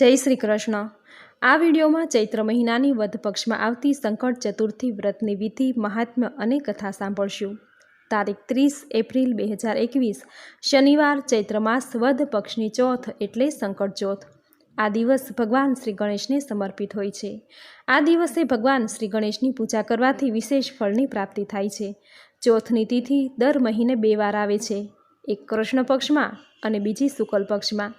જય શ્રી કૃષ્ણ. આ વિડીયોમાં ચૈત્ર મહિનાની વધ પક્ષમાં આવતી સંકટ ચતુર્થી વ્રતની વિધિ મહાત્મ્ય અને કથા સાંભળશું. તારીખ ત્રીસ એપ્રિલ બે હજાર એકવીસ, શનિવાર ચૈત્ર માસ વધ પક્ષની ચોથ એટલે સંકટ ચોથ. આ દિવસ ભગવાન શ્રી ગણેશને સમર્પિત હોય છે. આ દિવસે ભગવાન શ્રી ગણેશની પૂજા કરવાથી વિશેષ ફળની પ્રાપ્તિ થાય છે. ચોથની તિથિ દર મહિને બે વાર આવે છે. એક કૃષ્ણ પક્ષમાં અને બીજી શુકલ પક્ષમાં.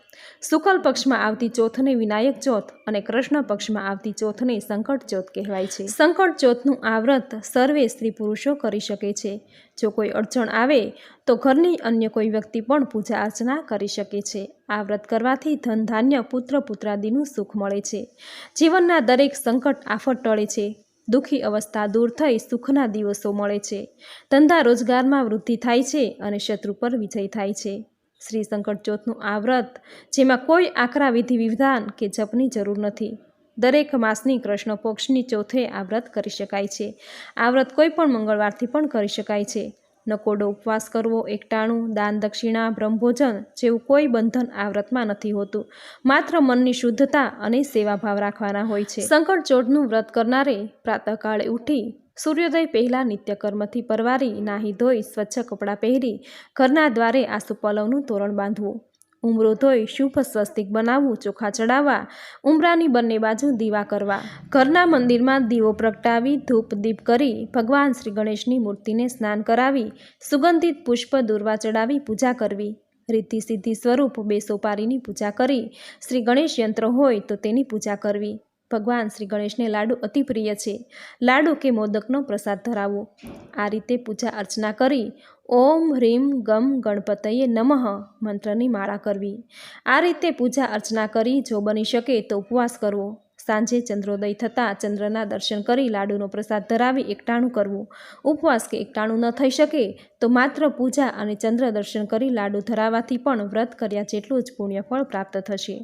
શુકલ પક્ષમાં આવતી ચોથને વિનાયક ચોથ અને કૃષ્ણ પક્ષમાં આવતી ચોથને સંકટ ચોથ કહેવાય છે. સંકટ ચોથનું આ વ્રત સર્વે સ્ત્રી પુરુષો કરી શકે છે. જો કોઈ અડચણ આવે, તો ઘરની અન્ય કોઈ વ્યક્તિ પણ પૂજા અર્ચના કરી શકે છે. આ વ્રત કરવાથી ધન ધાન્ય પુત્ર પુત્રાદિનું સુખ મળે છે. જીવનના દરેક સંકટ આફત ટળે છે. દુઃખી અવસ્થા દૂર થઈ સુખના દિવસો મળે છે. ધંધા રોજગારમાં વૃદ્ધિ થાય છે અને શત્રુ પર વિજય થાય છે. શ્રી સંકટ આ વ્રત, જેમાં કોઈ આકરા વિધિ વિધાન કે જપની જરૂર નથી. દરેક માસની કૃષ્ણ પક્ષની ચોથે આ વ્રત કરી શકાય છે. આ વ્રત કોઈ પણ મંગળવારથી પણ કરી શકાય છે. નકોડો ઉપવાસ કરવો, એકટાણું, દાન, દક્ષિણા, બ્રહ્મભોજન જેવું કોઈ બંધન આ વ્રતમાં નથી હોતું. માત્ર મનની શુદ્ધતા અને સેવાભાવ રાખવાના હોય છે. સંકટ ચોથનું વ્રત કરનારે પ્રાતઃકાળે ઉઠી સૂર્યોદય પહેલાં નિત્યકર્મથી પરવારી, નાહી ધોઈ, સ્વચ્છ કપડાં પહેરી, ઘરના દ્વારે આસુપલવનું તોરણ બાંધવું. ઉમરો ધોઈ શુભ સ્વસ્તિક બનાવવું, ચોખા ચડાવવા, ઉમરાની બંને બાજુ દીવા કરવા. ઘરના મંદિરમાં દીવો પ્રગટાવી, ધૂપ દીપ કરી, ભગવાન શ્રી ગણેશની મૂર્તિને સ્નાન કરાવી, સુગંધિત પુષ્પ દુર્વા ચડાવી પૂજા કરવી. રીતિ સિદ્ધિ સ્વરૂપ બે સોપારીની પૂજા કરી. શ્રી ગણેશ યંત્ર હોય તો તેની પૂજા કરવી. ભગવાન શ્રી ગણેશને લાડુ અતિ પ્રિય છે. લાડુ કે મોદકનો પ્રસાદ ધરાવવો આ રીતે પૂજા અર્ચના કરી ઓમ હ્રીમ ગમ ગણપતયે નમઃ મંત્રની માળા કરવી. આ રીતે પૂજા અર્ચના કરી જો બની શકે તો ઉપવાસ કરવો. સાંજે ચંદ્રોદય થતાં ચંદ્રના દર્શન કરી લાડુનો પ્રસાદ ધરાવી એકટાણું કરવું. ઉપવાસ કે એકટાણું ન થઈ શકે તો માત્ર પૂજા અને ચંદ્ર દર્શન કરી લાડુ ધરાવવાથી પણ વ્રત કર્યા જેટલું જ પુણ્યફળ પ્રાપ્ત થશે.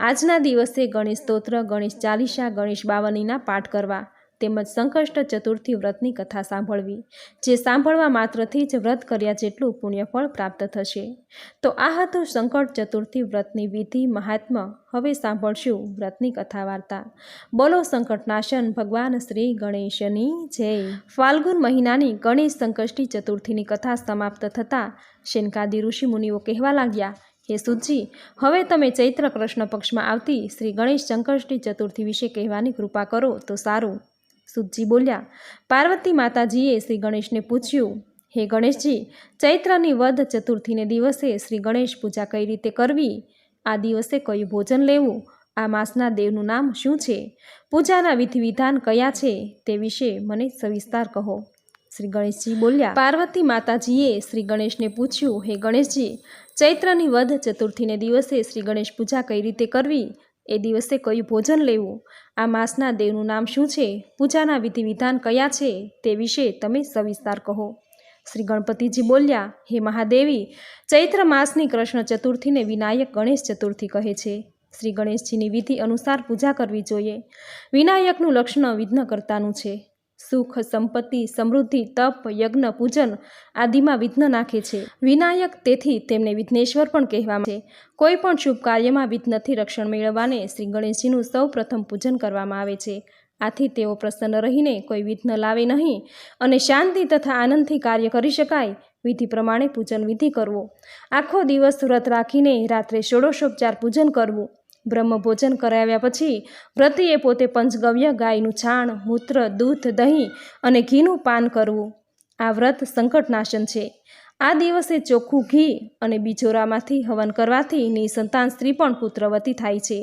આજના દિવસે ગણેશ સ્તોત્ર, ગણેશ ચાલીસા, ગણેશ બાવનીના પાઠ કરવા તેમજ સંકષ્ટ ચતુર્થી વ્રતની કથા સાંભળવી, જે સાંભળવા માત્રથી જ વ્રત કર્યા જેટલું પુણ્યફળ પ્રાપ્ત થશે. તો આ હતું સંકટ ચતુર્થી વ્રતની વિધિ મહાત્મ્ય. હવે સાંભળશું વ્રતની કથા વાર્તા. બોલો સંકટનાશન, ભગવાન શ્રી ગણેશની જય. ફાલ્ગુન મહિનાની ગણેશ સંકષ્ટી ચતુર્થીની કથા સમાપ્ત થતાં શેનકાદી ઋષિ મુનિઓ કહેવા લાગ્યા હે સુજી હવે તમે ચૈત્ર કૃષ્ણ પક્ષમાં આવતી શ્રી ગણેશ સંકષ્ટી ચતુર્થી વિશે કહેવાની કૃપા કરો તો સારું. સુજી બોલ્યા, પાર્વતી માતાજીએ શ્રી ગણેશને પૂછ્યું, હે ગણેશજી, ચૈત્રની વધ ચતુર્થીને દિવસે શ્રી ગણેશ પૂજા કઈ રીતે કરવી? આ દિવસે કયું ભોજન લેવું? આ માસના દેવનું નામ શું છે? પૂજાના વિધિ વિધાન કયા છે? તે વિશે મને સવિસ્તાર કહો. શ્રી ગણેશજી બોલ્યા, પાર્વતી માતાજીએ શ્રી ગણેશને પૂછ્યું, હે ગણેશજી, ચૈત્રની વધ ચતુર્થીને દિવસે શ્રી ગણેશ પૂજા કઈ રીતે કરવી? એ દિવસે કયું ભોજન લેવું? આ માસના દેવનું નામ શું છે? પૂજાના વિધિ વિધાન કયા છે? તે વિશે તમે સવિસ્તાર કહો. શ્રી ગણપતિજી બોલ્યા, હે મહાદેવી, ચૈત્ર માસની કૃષ્ણ ચતુર્થીને વિનાયક ગણેશ ચતુર્થી કહે છે. શ્રી ગણેશજીની વિધિ અનુસાર પૂજા કરવી જોઈએ. વિનાયકનું લક્ષણ વિઘ્નકર્તાનું છે. સુખ, સંપત્તિ, સમૃદ્ધિ, તપ, યજ્ઞ, પૂજન આદિમાં વિઘ્ન નાખે છે. વિનાયક તેથી તેમને વિઘ્નેશ્વર પણ કહેવામાં છે. કોઈ પણ શુભ કાર્યમાં વિઘ્નથી રક્ષણ મેળવવાને શ્રી ગણેશજીનું સૌ પ્રથમ પૂજન કરવામાં આવે છે. આથી તેઓ પ્રસન્ન રહીને કોઈ વિઘ્ન લાવે નહીં અને શાંતિ તથા આનંદથી કાર્ય કરી શકાય. વિધિ પ્રમાણે પૂજન વિધિ કરવો. આખો દિવસ વ્રત રાખીને રાત્રે ષોડશોપચાર પૂજન કરવું. બ્રહ્મ ભોજન કરાવ્યા પછી વ્રતીએ પોતે પંચગવ્ય ગાયનું છાણ મૂત્ર દૂધ દહીં અને ઘીનું પાન કરવું. આ વ્રત સંકટનાશન છે. આ દિવસે ચોખ્ખું ઘી અને બીજોરામાંથી હવન કરવાથી નિસંતાન સ્ત્રી પણ પુત્રવતી થાય છે.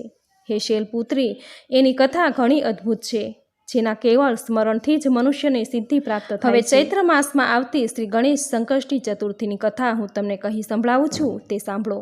હે શૈલપુત્રી એની કથા ઘણી અદ્ભુત છે જેના કેવળ સ્મરણથી જ મનુષ્યને સિદ્ધિ પ્રાપ્ત થાય હવે ચૈત્ર માસમાં આવતી શ્રી ગણેશ સંકષ્ટી ચતુર્થીની કથા હું તમને કહી સંભળાવું છું તે સાંભળો.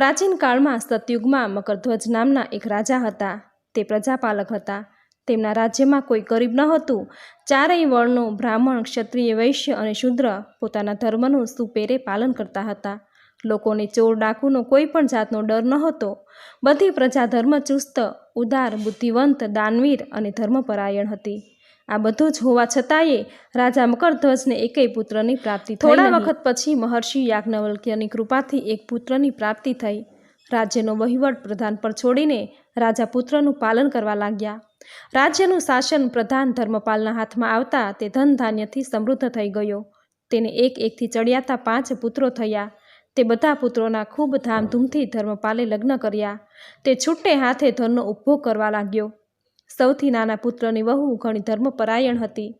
પ્રાચીન કાળમાં સતયુગમાં મકરધ્વજ નામના એક રાજા હતા. તે પ્રજાપાલક હતા. તેમના રાજ્યમાં કોઈ ગરીબ ન હતું. ચારેય વર્ણો બ્રાહ્મણ, ક્ષત્રિય, વૈશ્ય અને શૂદ્ર પોતાના ધર્મનું સુપેરે પાલન કરતા હતા. લોકોને ચોર ડાકુનો કોઈ પણ જાતનો ડર ન હતો. બધી પ્રજા ધર્મચુસ્ત ઉદાર, બુદ્ધિવંત, દાનવીર અને ધર્મપરાયણ હતી. આ બધું જ હોવા છતાંય રાજા મકરધ્વજને એકેય પુત્રની પ્રાપ્તિ થોડા વખત પછી મહર્ષિ યાજ્ઞવલ્ક્યની કૃપાથી એક પુત્રની પ્રાપ્તિ થઈ. રાજ્યનો વહીવટ પ્રધાન પર છોડીને રાજા પુત્રનું પાલન કરવા લાગ્યા. રાજ્યનું શાસન પ્રધાન ધર્મપાલના હાથમાં આવતા તે ધન ધાન્યથી સમૃદ્ધ થઈ ગયો. તેને એક એકથી ચડિયાતા પાંચ પુત્રો થયા. તે બધા પુત્રોના ખૂબ ધામધૂમથી ધર્મપાલે લગ્ન કર્યા. તે છૂટે હાથે ધનનો ઉપભોગ કરવા લાગ્યો. સૌથી નાના પુત્રની વહુ ઘણી ધર્મપરાયણ હતી.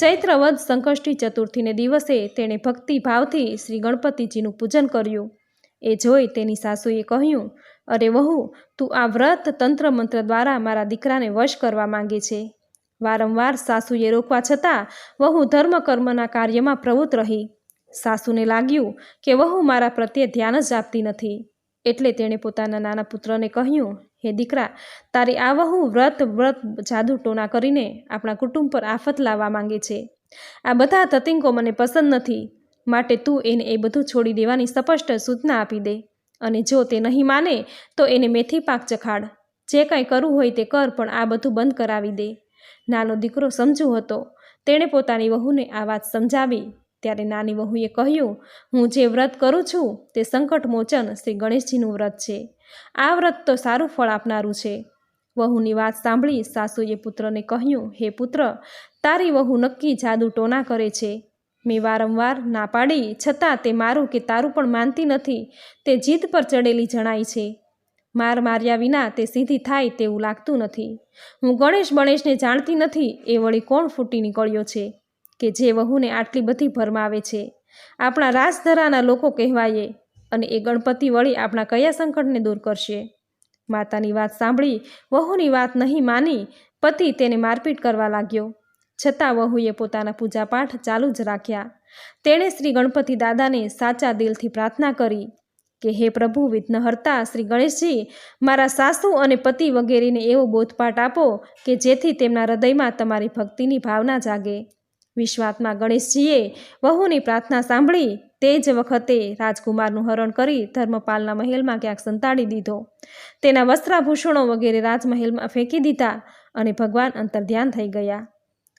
ચૈત્ર વદ સંકષ્ટી ચતુર્થીને દિવસે તેણે ભક્તિભાવથી શ્રી ગણપતિજીનું પૂજન કર્યું. એ જોઈ તેની સાસુએ કહ્યું, અરે વહુ, તું આ વ્રત તંત્ર મંત્ર દ્વારા મારા દીકરાને વશ કરવા માંગે છે. વારંવાર સાસુએ રોકવા છતાં વહુ ધર્મ કર્મના કાર્યમાં પ્રવૃત્ત રહી. સાસુને લાગ્યું કે વહુ મારા પ્રત્યે ધ્યાન જ આપતી નથી. એટલે તેણે પોતાના નાના પુત્રને કહ્યું, હે દીકરા, તારી આ વહુ વ્રત વ્રત જાદુ ટોના કરીને આપણા કુટુંબ પર આફત લાવવા માંગે છે. આ બધા તતિંકો મને પસંદ નથી. માટે તું એને એ બધું છોડી દેવાની સ્પષ્ટ સૂચના આપી દે. અને જો તે નહીં માને, તો એને મેથી પાક ચખાડ. જે કાંઈ કરવું હોય તે કર, પણ આ બધું બંધ કરાવી દે. નાનો દીકરો સમજુ હતો. તેણે પોતાની વહુને આ વાત સમજાવી. ત્યારે નાની વહુએ કહ્યું, હું જે વ્રત કરું છું તે સંકટ મોચન શ્રી ગણેશજીનું વ્રત છે. આ વ્રત તો સારું ફળ આપનારું છે. વહુની વાત સાંભળી સાસુએ પુત્રને કહ્યું, હે પુત્ર, તારી વહુ નક્કી જાદુ ટોના કરે છે. મેં વારંવાર ના પાડી, છતાં તે મારું કે તારું પણ માનતી નથી. તે જીદ પર ચડેલી જણાય છે. માર માર્યા વિના તે સીધી થાય તેવું લાગતું નથી. હું ગણેશ ગણેશને જાણતી નથી, એ વળી કોણ ફૂટી નીકળ્યો છે? કે જે વહુને આટલી બધી ભરમાવે છે. આપણા રાજધરાના લોકો કહેવાયે અને એ ગણપતિ વળી આપણા કયા સંકટને દૂર કરશે. માતાની વાત સાંભળી વહુની વાત નહીં માની પતિ તેને મારપીટ કરવા લાગ્યો. છતાં વહુએ પોતાના પૂજાપાઠ ચાલુ જ રાખ્યા. તેણે શ્રી ગણપતિ દાદાને સાચા દિલથી પ્રાર્થના કરી કે, હે પ્રભુ, વિઘ્નહર્તા શ્રી ગણેશજી, મારા સાસુ અને પતિ વગેરેને એવો બોધપાઠ આપો કે જેથી તેમના હૃદયમાં તમારી ભક્તિની ભાવના જાગે. વિશ્વાત્મા ગણેશજીએ વહુની પ્રાર્થના સાંભળી તે જ વખતે રાજકુમારનું હરણ કરી ધર્મપાલના મહેલમાં ક્યાંક સંતાડી દીધો. તેના વસ્ત્રાભૂષણો વગેરે રાજમહેલમાં ફેંકી દીધા અને ભગવાન અંતર્ધ્યાન થઈ ગયા.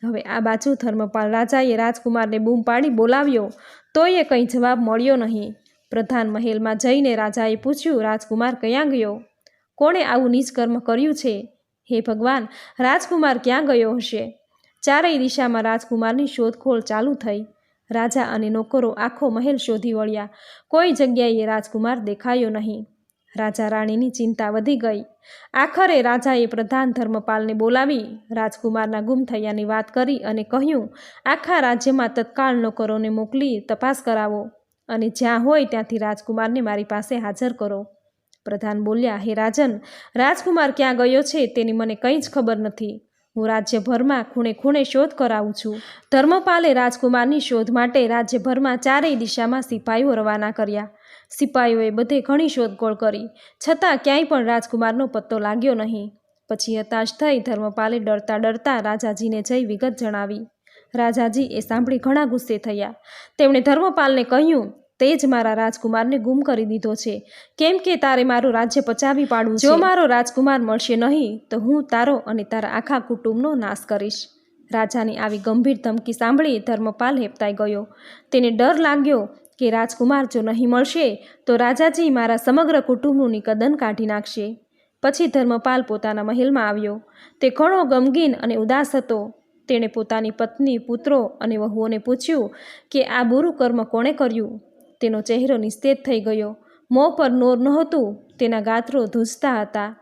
હવે આ બાજુ ધર્મપાલ રાજાએ રાજકુમારને બૂમ પાડી બોલાવ્યો, તોય કંઈ જવાબ મળ્યો નહીં. પ્રધાન મહેલમાં જઈને રાજાએ પૂછ્યું, રાજકુમાર ક્યાં ગયો? કોણે આવું નિષ્કર્મ કર્યું છે? હે ભગવાન, રાજકુમાર ક્યાં ગયો હશે? ચારેય દિશામાં રાજકુમારની શોધખોળ ચાલુ થઈ. રાજા અને નોકરો આખો મહેલ શોધી વળ્યા. કોઈ જગ્યાએ રાજકુમાર દેખાયો નહીં. રાજા રાણીની ચિંતા વધી ગઈ. આખરે રાજાએ પ્રધાન ધર્મપાલને બોલાવી રાજકુમારના ગુમ થયાની વાત કરી અને કહ્યું, આખા રાજ્યમાં તત્કાળ નોકરોને મોકલી તપાસ કરાવો અને જ્યાં હોય ત્યાંથી રાજકુમારને મારી પાસે હાજર કરો. પ્રધાન બોલ્યા, હે રાજન, રાજકુમાર ક્યાં ગયો છે તેની મને કંઈ જ ખબર નથી. હું રાજ્યભરમાં ખૂણે ખૂણે શોધ કરાવું છું. ધર્મપાલે રાજકુમારની શોધ માટે રાજ્યભરમાં ચારેય દિશામાં સિપાહીઓ રવાના કર્યા. સિપાહીઓએ બધે ઘણી શોધખોળ કરી. છતાં ક્યાંય પણ રાજકુમારનો પત્તો લાગ્યો નહીં. પછી હતાશ થઈ ધર્મપાલે ડરતા ડરતા રાજાજીને જઈ વિગત જણાવી. રાજાજી એ સાંભળી ઘણા ગુસ્સે થયા. તેમણે ધર્મપાલને કહ્યું તે જ મારા રાજકુમારને ગુમ કરી દીધો છે. કેમ કે તારે મારું રાજ્ય પચાવી પાડવું જો મારો રાજકુમાર મળશે નહીં, તો હું તારો અને તારા આખા કુટુંબનો નાશ કરીશ. રાજાની આવી ગંભીર ધમકી સાંભળી ધર્મપાલ હેપતાઈ ગયો. તેને ડર લાગ્યો કે રાજકુમાર જો નહીં મળશે, તો રાજાજી મારા સમગ્ર કુટુંબનું નિકદન કાઢી નાખશે. પછી ધર્મપાલ પોતાના મહેલમાં આવ્યો. તે ઘણો ગમગીન અને ઉદાસ હતો. તેણે પોતાની પત્ની, પુત્રો અને વહુઓને પૂછ્યું કે આ બુરું કર્મ કોણે કર્યું? તેનો ચહેરો નિસ્તેજ થઈ ગયો. મોં પર નોર નહોતું, તેના ગાત્રો ધૂજતા હતા.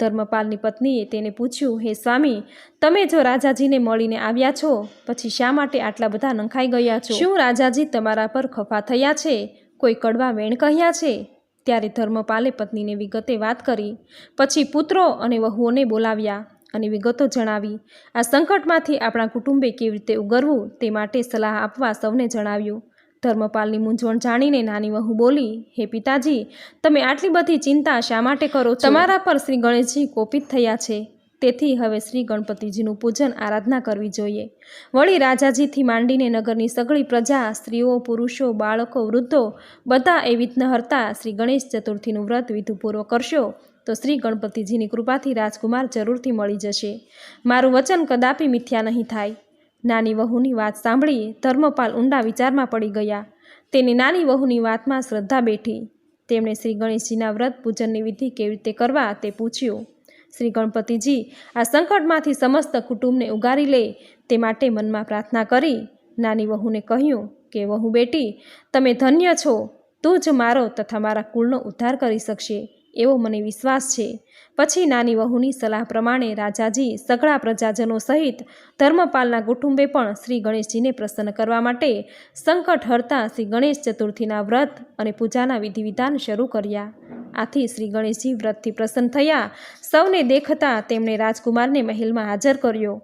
ધર્મપાલની પત્નીએ તેને પૂછ્યું, હે સ્વામી, તમે જો રાજાજીને મળીને આવ્યા છો, પછી શા માટે આટલા બધા નંખાઈ ગયા છો? શું રાજાજી તમારા પર ખફા થયા છે? કોઈ કડવા વેણ કહ્યા છે? ત્યારે ધર્મપાલે પત્નીને વિગતે વાત કરી. પછી પુત્રો અને વહુઓને બોલાવ્યા અને વિગતો જણાવી. આ સંકટમાંથી આપણા કુટુંબે કેવી રીતે ઉગરવું તે માટે સલાહ આપવા સૌને જણાવ્યું. ધર્મપાલની મૂંઝવણ જાણીને નાની વહુ બોલી, હે પિતાજી, તમે આટલી બધી ચિંતા શા માટે કરો તમારા પર શ્રી ગણેશજી કોપિત થયા છે. તેથી હવે શ્રી ગણપતિજીનું પૂજન આરાધના કરવી જોઈએ. વળી રાજાજીથી માંડીને નગરની સગળી પ્રજા, સ્ત્રીઓ, પુરુષો, બાળકો, વૃદ્ધો, બધા એ વિઘ્નહર્તા શ્રી ગણેશ ચતુર્થીનું વ્રત વિધુપૂર્વક કરશો, તો શ્રી ગણપતિજીની કૃપાથી રાજકુમાર જરૂરથી મળી જશે. મારું વચન કદાપી મિથ્યા નહીં થાય. નાની વહુની વાત સાંભળી ધર્મપાલ ઊંડા વિચારમાં પડી ગયા. તેની નાની વહુની વાતમાં શ્રદ્ધા બેઠી. તેમણે શ્રી ગણેશજીના વ્રત પૂજનની વિધિ કેવી રીતે કરવા તે પૂછ્યું. શ્રી ગણપતિજી, આ સંકટમાંથી સમસ્ત કુટુંબને ઉગારી લે, તે માટે મનમાં પ્રાર્થના કરી. નાની વહુને કહ્યું કે, વહુ બેટી, તમે ધન્ય છો. તું જ મારો તથા મારા કુળનો ઉદ્ધાર કરી શકશે. એવો મને વિશ્વાસ છે. પછી નાની વહુની સલાહ પ્રમાણે રાજાજી સઘળા પ્રજાજનો સહિત ધર્મપાલના કુટુંબે પણ શ્રી ગણેશજીને પ્રસન્ન કરવા માટે સંકટ હરતા શ્રી ગણેશ ચતુર્થીના વ્રત અને પૂજાના વિધિ વિધાન શરૂ કર્યા. આથી શ્રી ગણેશજી વ્રતથી પ્રસન્ન થયા. સૌને દેખતા તેમણે રાજકુમારને મહેલમાં હાજર કર્યો.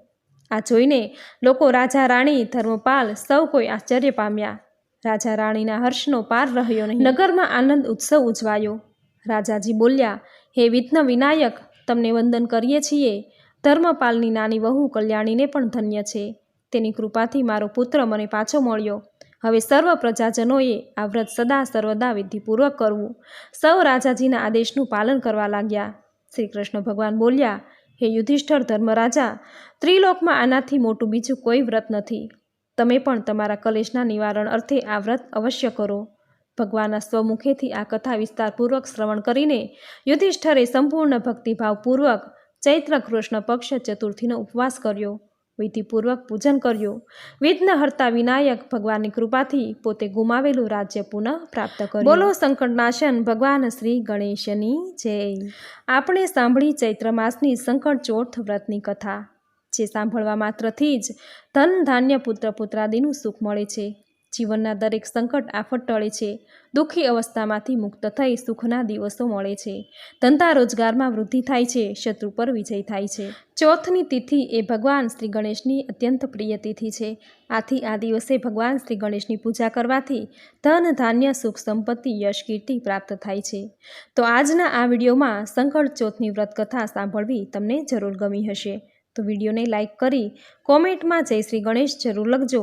આ જોઈને લોકો રાજા રાણી, ધર્મપાલ સૌ કોઈ આશ્ચર્ય પામ્યા. રાજા રાણીના હર્ષનો પાર રહ્યો નહીં. નગરમાં આનંદ ઉત્સવ ઉજવાયો. રાજાજી બોલ્યા, હે વિઘ્ન વિનાયક, તમને વંદન કરીએ છીએ. ધર્મપાલની નાની વહુ કલ્યાણીને પણ ધન્ય છે. તેની કૃપાથી મારો પુત્ર મને પાછો મળ્યો. હવે સર્વ પ્રજાજનોએ આ વ્રત સદા સર્વદા વિધિપૂર્વક કરવું. સૌ રાજાજીના આદેશનું પાલન કરવા લાગ્યા. શ્રી કૃષ્ણ ભગવાન બોલ્યા, હે યુધિષ્ઠર ધર્મરાજા, ત્રિલોકમાં આનાથી મોટું બીજું કોઈ વ્રત નથી. તમે પણ તમારા કલેશના નિવારણ અર્થે આ વ્રત અવશ્ય કરો. ભગવાનના સ્વમુખેથી આ કથા વિસ્તારપૂર્વક શ્રવણ કરીને યુધિષ્ઠરે સંપૂર્ણ ભક્તિભાવપૂર્વક ચૈત્ર કૃષ્ણ પક્ષ ચતુર્થીનો ઉપવાસ કર્યો. વિધિપૂર્વક પૂજન કર્યું. વિઘ્નહર્તા વિનાયક ભગવાનની કૃપાથી પોતે ગુમાવેલું રાજ્ય પુનઃ પ્રાપ્ત કર્યું. બોલો સંકટનાશન, ભગવાન શ્રી ગણેશની જય. આપણે સાંભળી ચૈત્ર માસની સંકટ ચોથ વ્રતની કથા, જે સાંભળવા માત્રથી જ ધન ધાન્ય પુત્ર પુત્રાદિનું સુખ મળે છે. જીવનના દરેક સંકટ આફત ટળે છે. દુઃખી અવસ્થામાંથી મુક્ત થઈ સુખના દિવસો મળે છે. ધંધા રોજગારમાં વૃદ્ધિ થાય છે, શત્રુ પર વિજય થાય છે. ચોથની તિથિ એ ભગવાન શ્રી ગણેશની અત્યંત પ્રિય તિથિ છે. આથી આ દિવસે ભગવાન શ્રી ગણેશની પૂજા કરવાથી ધન, ધાન્ય, સુખ, સંપત્તિ, યશ, કીર્તિ પ્રાપ્ત થાય છે. તો આજના આ વિડીયોમાં સંકટ ચોથની વ્રત કથા સાંભળવી તમને જરૂર ગમી હશે. તો વિડીયોને લાઇક કરી કોમેન્ટમાં જય શ્રી ગણેશ જરૂર લખજો.